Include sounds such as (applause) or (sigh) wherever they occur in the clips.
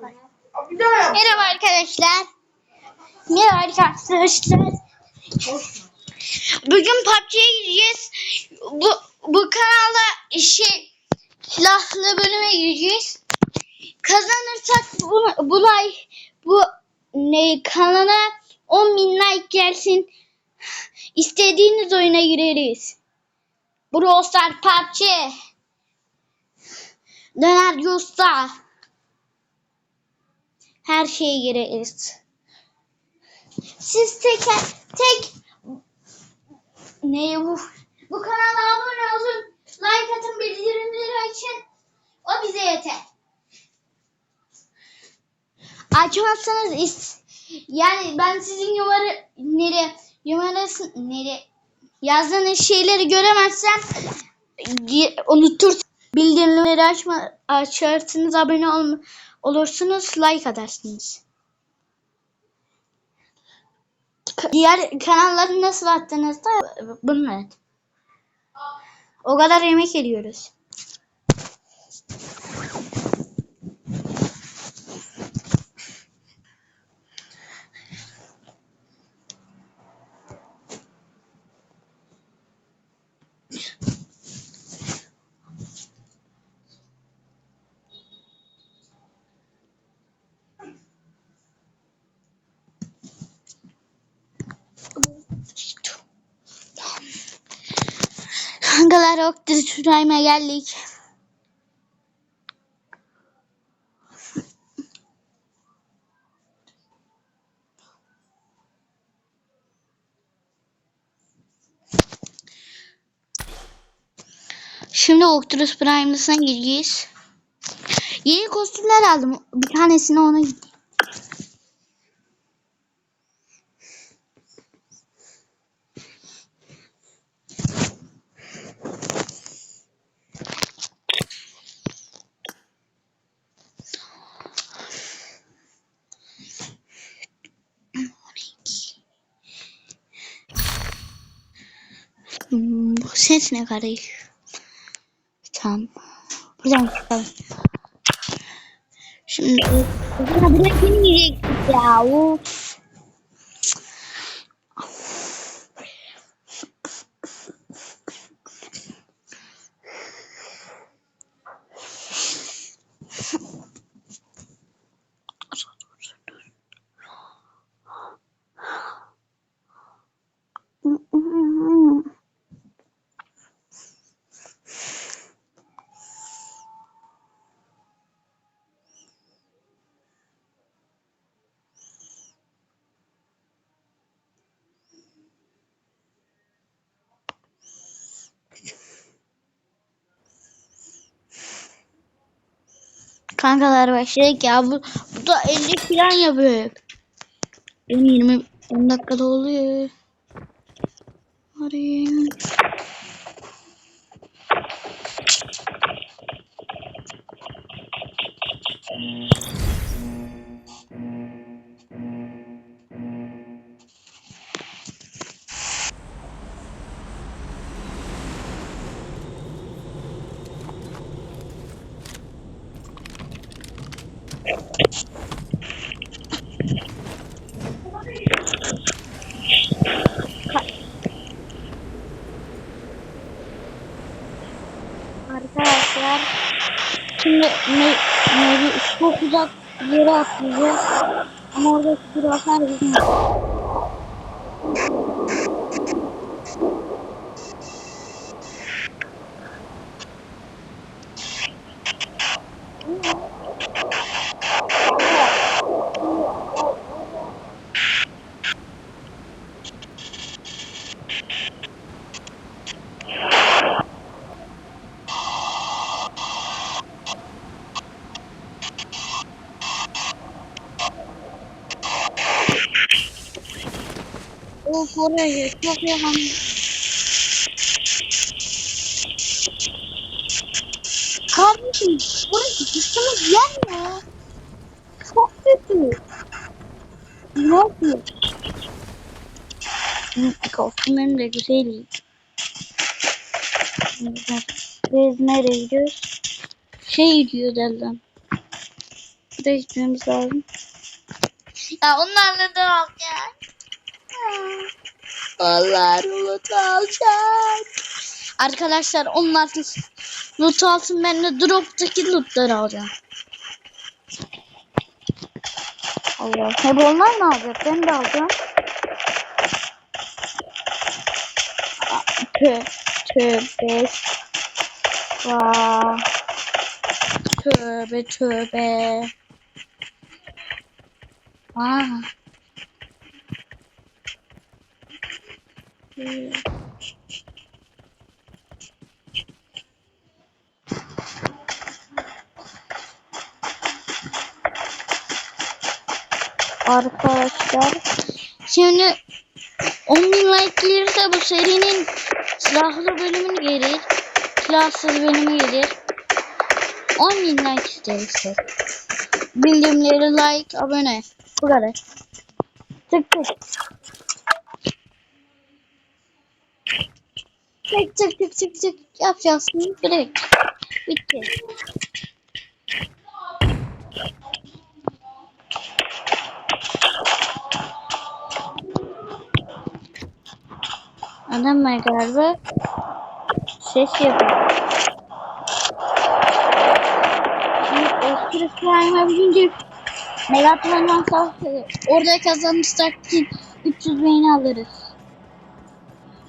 Merhaba arkadaşlar. Merhaba arkadaşlar. Bugün PUBG'ye gireceğiz. Bu, bu kanalda şey silahlı bölüme gireceğiz. Kazanırsak bu, bu like bu ne kanala 10 bin like gelsin. İstediğiniz oyuna gireriz. Brawl Stars PUBG. Döner Yosta. Her şeye gireriz. Siz tek tek ne bu? Bu kanala abone olun. Like atın bildirimleri açın. O bize yeter. Açmazsanız is yani ben sizin numara nere numarası nere yazdığınız şeyleri göremezsem unutur bildirimleri açma açarsınız abone ol, olursunuz like atarsınız. Diğer kanalları nasıl attınız da bunu et. O kadar yemek ediyoruz. Kankalar Octopus'a geldik. Şimdi Octopus Prime'lısına gireceğiz. Yeni kostümler aldım. Bir tanesini ona gideyim. Hmm, bu ses ne kardeş? Tamam. Buradan çıkalım. Şimdi ya bırak yemeyecektik ya. Of. Kankalar başladık ya. Bu, bu da 50 falan yapıyor. Benim 20 10 dakikada oluyor. Arayayım. Arkadaşlar bir yere atlayacağız. Ama orada silahlar bizim. Of çok yalan. Kardeşim burası düştüğümüz yer ya. Çok kötü. Hı, Kostümlerim de güzel. Biz nereye gidiyoruz? Şey gidiyoruz elden. Buraya gitmemiz lazım. Ya onlarla da al ya. Allah loot alacağım. Arkadaşlar onlar loot alsın ben de drop'taki lootları alacağım. Allah. Hep onlar mı alacak? Ben de alacağım. Tö tövbe. Vaa. Tövbe tövbe. Arkadaşlar. Şimdi 10 bin like gelirse bu serinin silahlı bölümü gelir. Silahsız bölümü gelir. 10 bin like isteriz. Bildirimleri like, abone. Bu kadar. Tık tık. Tık tık tık tık tık yapacaksın. Direkt. Bitti. Adam var galiba. Ses yapıyor. Şimdi Oscar Prime'a binince Megatron'dan savaşı orada kazanırsak 300 beğeni alırız.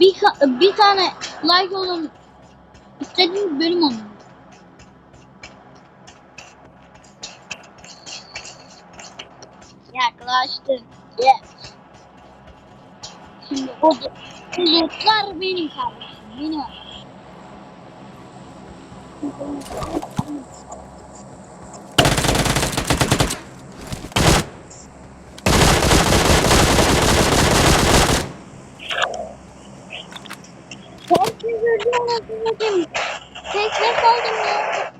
Bir, bir tane like olun. İstediğiniz bölüm olun. Yaklaştık. Yes. Şimdi o bu lootlar benim kardeşim. Benim. Herkes öldü anasını satayım. Tek tek kaldım ya.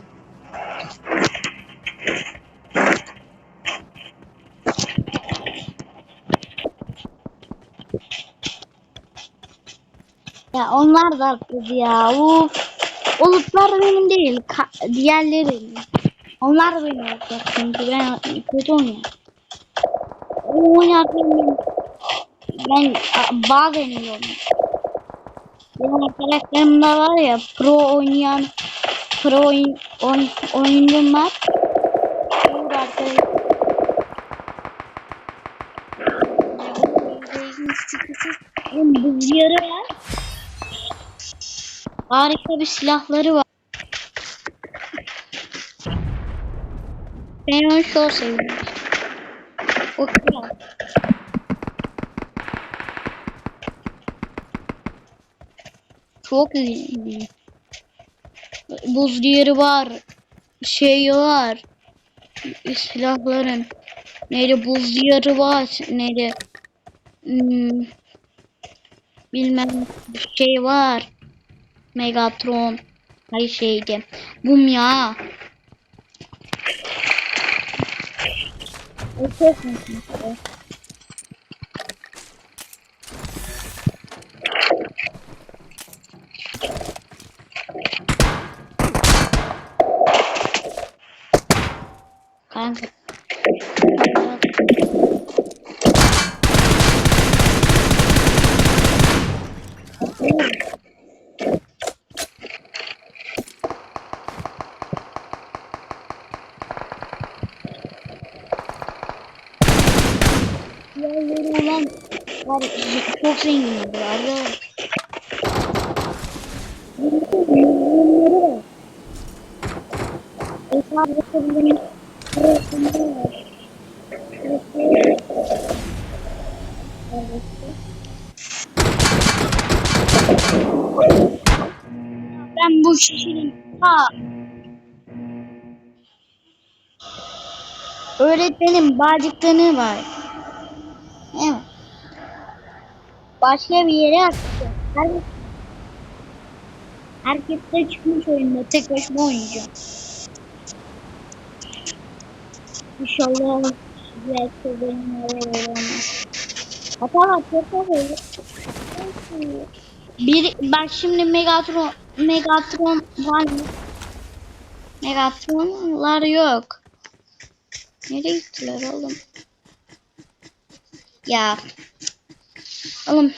Ya onlar da haklıydı ya. Uf. O lootlar benim değil. Ka- diğerleri. Onlar da benim olacak çünkü ben kötü oynuyorum. Oynarken ben bazen iyi oynuyorum. Benim arkadaşlarımda var ya pro oynayan pro oyun, oyn, oyuncum var. Olur arkadaşlar. Buz yarı var. Harika bir silahları var. Ben onu çok seviyorum. O kral. Çok iyi. Buz diyarı var. Şey var. Silahların. Neydi buz diyarı var. Neydi? Hmm, bilmem bir şey var. Megatron. Ay şeydi. Bum ya. O çok mutluyum. Kanka. Diğerleri olan var çok zengin bu arada. Hesap yapabildiğim arasında var. Ben bu şişinin ha Öğretmenim bağcıklarını var. Evet. Başka bir yere atacağım. Her... Herkes de çıkmış oyunda. Tek başıma oynayacağım. İnşallah belki benim öyle. Hata var. Çok böyle. Bir, bak şimdi Megatron, Megatron var mı? Megatronlar yok. Nereye gittiler oğlum? Ya. Oğlum.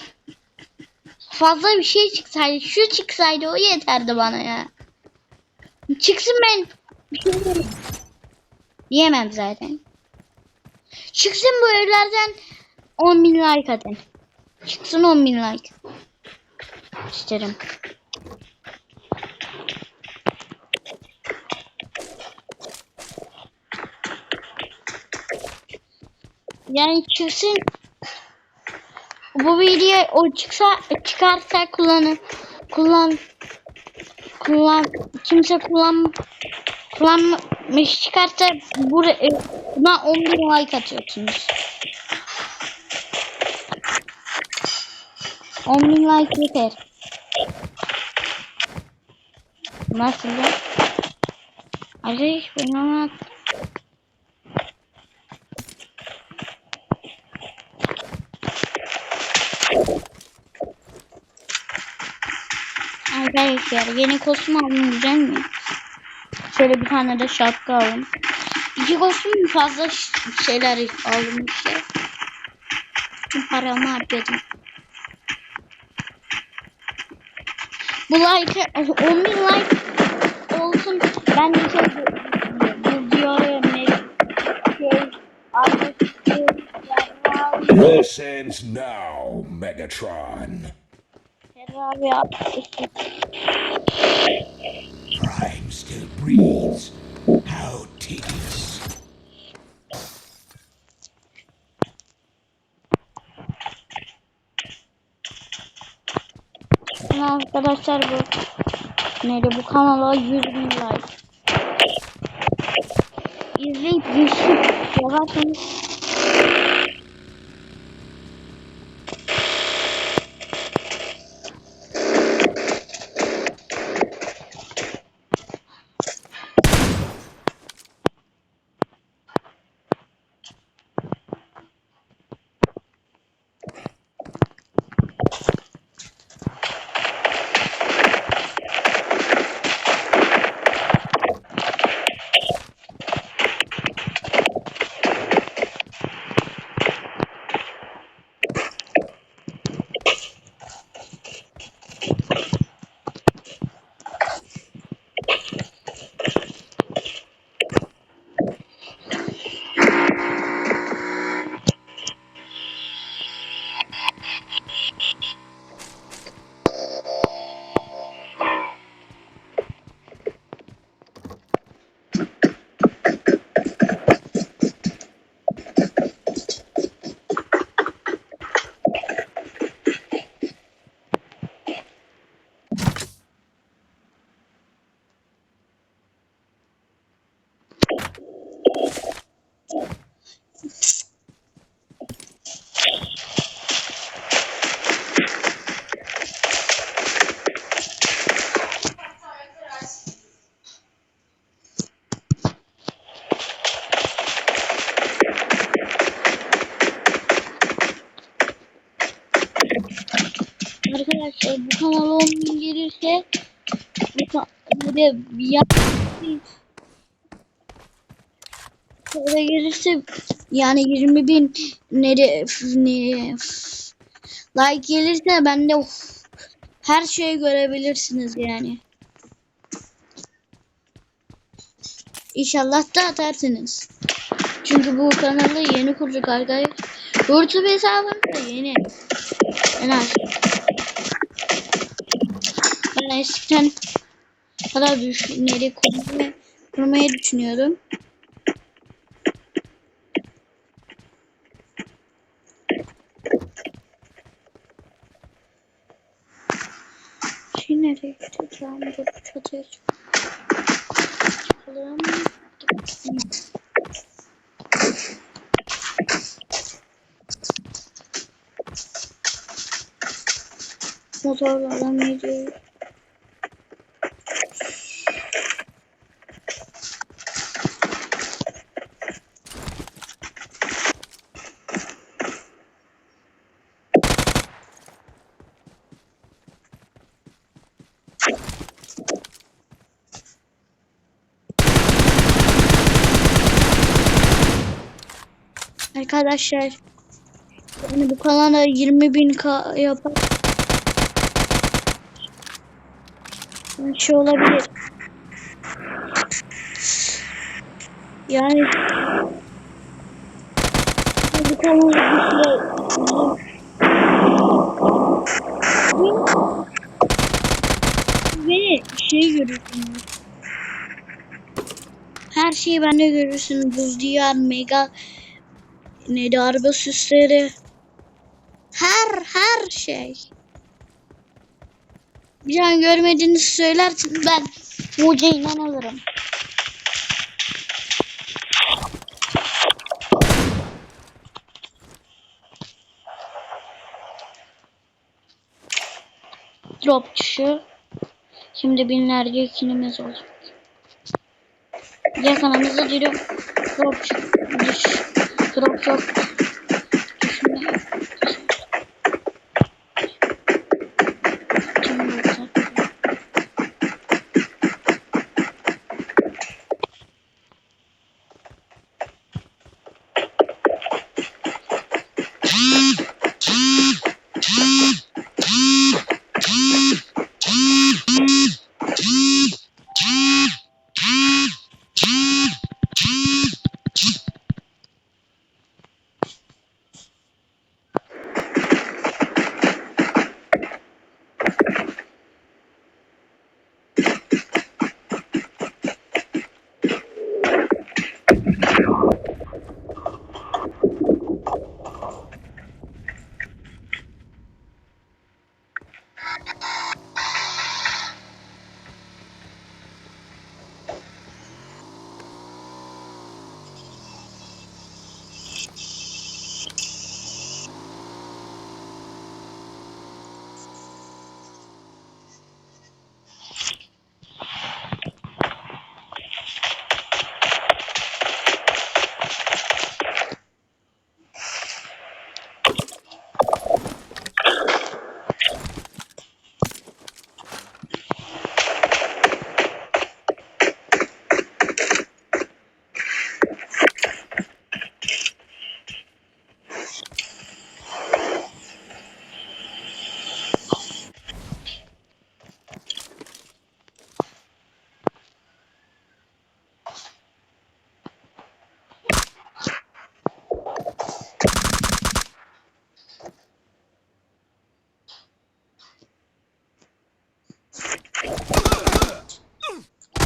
Fazla bir şey çıksaydı. Şu çıksaydı o yeterdi bana ya. Çıksın ben. Bir şey diyemem. Zaten. Çıksın bu evlerden 10 bin like atın. Çıksın 10 bin like. İsterim. Yani çıksın. Bu video o çıksa çıkarsa kullanın. Kullan kullan kimse kullan kullanmış çıkarsa buraya buna 11 like atıyorsunuz. 10 bin like yeter. Nasıl? Arkadaş bunu anlat. Arkadaşlar yeni kostüm aldım güzel mi? Şöyle bir tane de şapka aldım. İki kostüm fazla şeyler aldım işte. Tüm paramı harcadım. Bu like 10 bin like olsun. Ben de şey videoya ne now, Megatron. Tedavi yapmıştım. Prime still breathes. How tedious. Arkadaşlar bu neydi bu kanala 100 bin like. İzleyip düşüp yaparsanız de ya Şöyle gelirse yani 20 bin nere, ne, like gelirse ben de of, her şeyi görebilirsiniz yani. İnşallah da atarsınız. Çünkü bu kanalı yeni kurduk arkadaşlar. YouTube hesabım da yeni. En az. Ben eskiden kadar düşünleri kurmayı, kurmayı düşünüyordum. Şey nereye gideceğim? Dur çatıya çık. Çıkalım. Motorlardan biri. Arkadaşlar yani bu kanala 20 bin yapar. Bir şey olabilir. Yani bu kanalı bir süre Beni şey görürsünüz. Her şeyi bende görürsünüz. Buz diyar, mega neydi araba süsleri. Her her şey. Bir an görmediğinizi söylersiniz ben mucizeyle alırım. Drop düşü. Şimdi binlerce kinimiz olacak. Yakanımızda duruyor. Drop çık. Düş. Drop yok. Düşme. Şimdi olacak.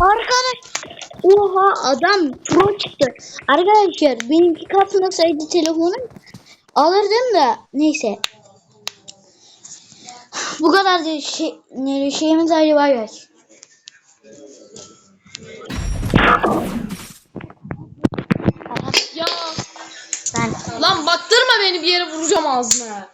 Arkadaş Oha adam pro çıktı. Arkadaşlar benimki kasmasaydı telefonum alırdım da neyse. (sighs) Bu kadar da şey, ne- şeyimiz hadi bay bay. Ya Ben lan baktırma beni bir yere vuracağım ağzına.